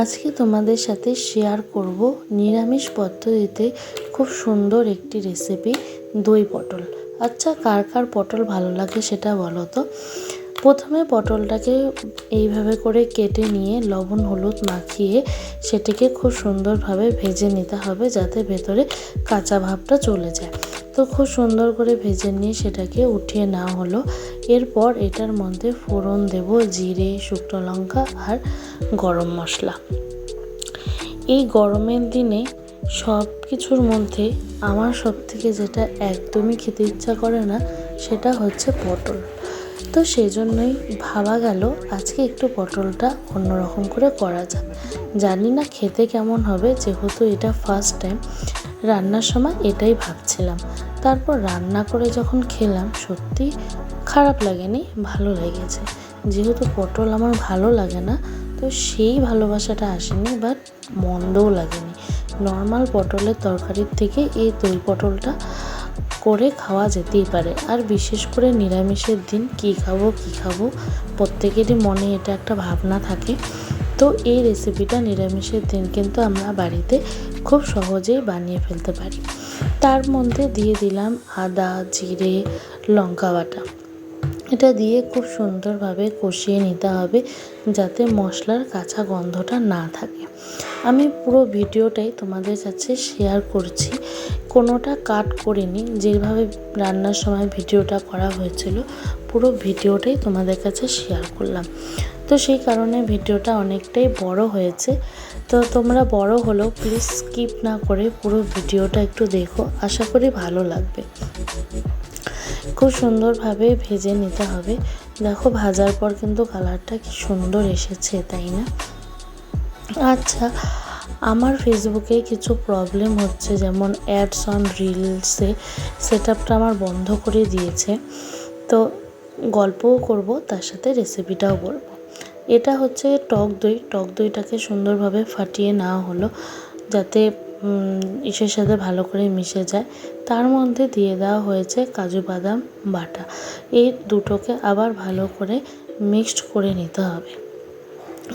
আজকে তোমাদের সাথে শেয়ার করব নিরামিষ পদ্ধতিতে খুব সুন্দর একটি রেসিপি দই পটল। আচ্ছা কার কার পটল ভালো লাগে সেটা বলো তো। প্রথমে পটলটাকে এইভাবে করে কেটে নিয়ে লবণ, হলুদ মাখিয়ে সেটিকে খুব সুন্দরভাবে ভেজে নিতে হবে যাতে ভেতরে কাঁচা ভাবটা চলে যায়। তো খুব সুন্দর করে ভেজে নিয়ে সেটাকে উঠিয়ে নেওয়া হলো। এরপর এটার মধ্যে ফোড়ন দেব জিরে, শুকনো লঙ্কা আর গরম মশলা। এই গরমের দিনে সব কিছুর মধ্যে আমার সব থেকে যেটা একদমই খেতে ইচ্ছা করে না, সেটা হচ্ছে পটল। তো সেই জন্যই ভাবা গেল আজকে একটু পটলটা অন্যরকম করে করা যাক। জানি না খেতে কেমন হবে, যেহেতু এটা ফার্স্ট টাইম রান্নার সময় এটাই ভাবছিলাম। তারপর রান্না করে যখন খেলাম, সত্যি খারাপ লাগেনি, ভালো লেগেছে। যেহেতু পটল আমার ভালো লাগে না, তো সেই ভালোবাসাটা আসেনি বাট মন্দও লাগেনি। নর্মাল পটলের তরকারির থেকে এই দই পটলটা করে খাওয়া যেতেই পারে। আর বিশেষ করে নিরামিষের দিন কী খাব কী খাব, প্রত্যেকেরই মনে এটা একটা ভাবনা থাকে। তো এই রেসিপিটা নিরামিষের দিন কিন্তু আমরা বাড়িতে খুব সহজেই বানিয়ে ফেলতে পারি। তার মধ্যে দিয়ে দিলাম আদা, জিরে, লঙ্কা বাটা। এটা দিয়ে খুব সুন্দরভাবে কষিয়ে নিতে হবে যাতে মশলার কাঁচা গন্ধটা না থাকে। আমি পুরো ভিডিওটাই তোমাদের কাছে শেয়ার করছি। কোনোটা কাট করিনি, যেভাবে রান্নার সময় ভিডিওটা করা হয়েছিল, পুরো ভিডিওটাই তোমাদের কাছে শেয়ার করলাম। তো সেই কারণে ভিডিওটা অনেকটাই বড় হয়েছে। তো তোমরা বড় হলেও প্লিজ স্কিপ না করে পুরো ভিডিওটা একটু দেখো, আশা করি ভালো লাগবে। খুব সুন্দরভাবে ভেজে নিতে হবে। দেখো ভাজার পর কিন্তু কালারটা কি সুন্দর এসেছে, তাই না? আচ্ছা আমার ফেসবুকে কিছু প্রবলেম হচ্ছে, যেমন অ্যাডস অন রিলসে সেট আপটা আমার বন্ধ করে দিয়েছে। তো গল্পও করব, তার সাথে রেসিপিটাও বলব। এটা হচ্ছে টক দই। টক দইটাকে সুন্দরভাবে ফাটিয়ে নেওয়া হলো, যাতে ইসের সাথে ভালো করে মিশে যায়। তার মধ্যে দিয়ে দেওয়া হয়েছে কাজু বাদাম বাটা। এই দুটোকে আবার ভালো করে মিক্সড করে নিতে হবে।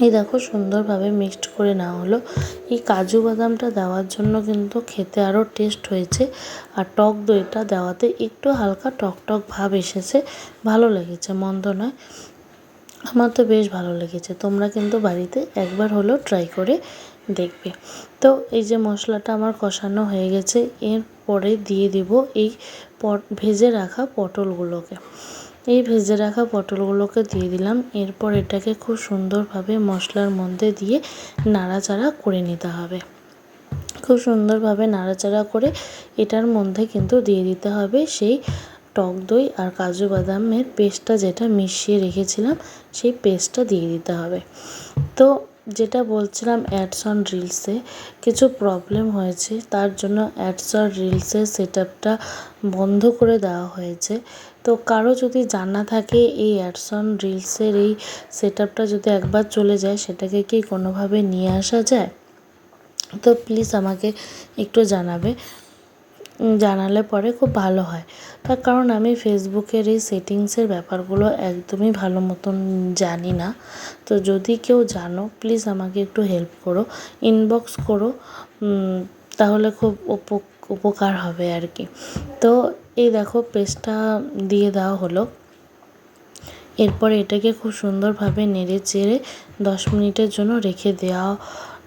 এই দেখো সুন্দরভাবে মিক্সড করে নেওয়া হলো। এই কাজু বাদামটা দেওয়ার জন্য কিন্তু খেতে আরও টেস্ট হয়েছে। আর টক দইটা দেওয়াতে একটু হালকা টক টক ভাব এসেছে। ভালো লেগেছে, মন্দ নয়। আমার তো বেশ ভালো লেগেছে। তোমরা কিন্তু বাড়িতে একবার হলেও ট্রাই করে দেখবে। তো এই যে মশলাটা আমার কষানো হয়ে গেছে, এরপরে দিয়ে দিব এই পট, ভেজে রাখা পটলগুলোকে। এই ভেজে রাখা পটলগুলোকে দিয়ে দিলাম। এরপর এটাকে খুব সুন্দরভাবে মশলার মধ্যে দিয়ে নাড়াচাড়া করে নিতে হবে। খুব সুন্দরভাবে নাড়াচাড়া করে এটার মধ্যে কিন্তু দিয়ে দিতে হবে সেই টক দই আর কাজু বাদামের পেস্টটা যেটা মিশিয়ে রেখেছিলাম, সেই পেস্টটা দিয়ে দিতে হবে। তো যেটা বলছিলাম অ্যাডস অন রিলসে কিছু প্রবলেম হয়েছে, তার জন্য অ্যাডস অন রিলসের সেট আপটা বন্ধ করে দেওয়া হয়েছে। তো কারও যদি জানা থাকে এই অ্যাডস অন রিলসের এই সেট আপটা যদি একবার চলে যায়, সেটাকে কি কোনোভাবে নিয়ে আসা যায়? তো প্লিজ আমাকে একটু জানাবে। জানালে পরে খুব ভালো হয়। তার কারণ আমি ফেসবুকের এই সেটিংসের ব্যাপারগুলো একদমই ভালো মতন জানি না। তো যদি কেউ জানো প্লিজ আমাকে একটু হেল্প করো। ইনবক্স করো তাহলে খুব উপকার হবে আর কি। তো এই দেখো পেস্টটা দিয়ে দেওয়া হলো। এরপর এটাকে খুব সুন্দরভাবে নেড়ে চেড়ে দশ মিনিটের জন্য রেখে দেওয়া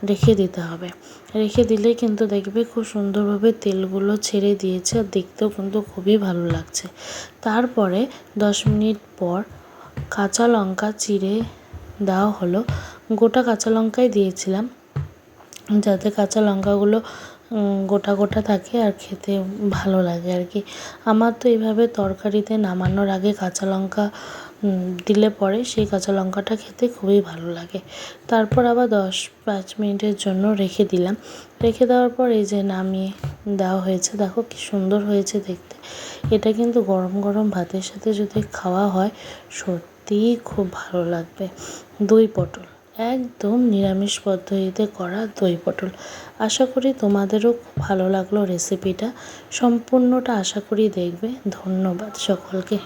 রেখে দিতে হবে। রেখে দিলে কিন্তু দেখবে খুব সুন্দরভাবে তেলগুলো ছেড়ে দিয়েছে আর দেখতেও কিন্তু খুবই ভালো লাগছে। তারপরে দশ মিনিট পর কাঁচা লঙ্কা চিড়ে দেওয়া হলো। গোটা কাঁচা লঙ্কাই দিয়েছিলাম। যাতে কাঁচা লঙ্কাগুলো গোটা গোটা থাকে আর খেতে ভালো লাগে আর কি। আমার তো এইভাবে তরকারিতে নামানোর আগে কাঁচা লঙ্কা দিলে পরে সেই কাঁচা লঙ্কাটা খেতে খুবই ভালো লাগে। তারপর আবার দশ পাঁচ মিনিটের জন্য রেখে দিলাম। রেখে দেওয়ার পর এই যে নামিয়ে দেওয়া হয়েছে, দেখো কি সুন্দর হয়েছে দেখতে। এটা কিন্তু গরম গরম ভাতের সাথে যদি খাওয়া হয়, সত্যিই খুব ভালো লাগবে। দই পটল। একদম নিরামিষ পদ্ধতিতে করা দই পটল। আশা করি তোমাদেরও খুব ভালো লাগল রেসিপিটা সম্পূর্ণটা আশা করি দেখবে। ধন্যবাদ সকলকে।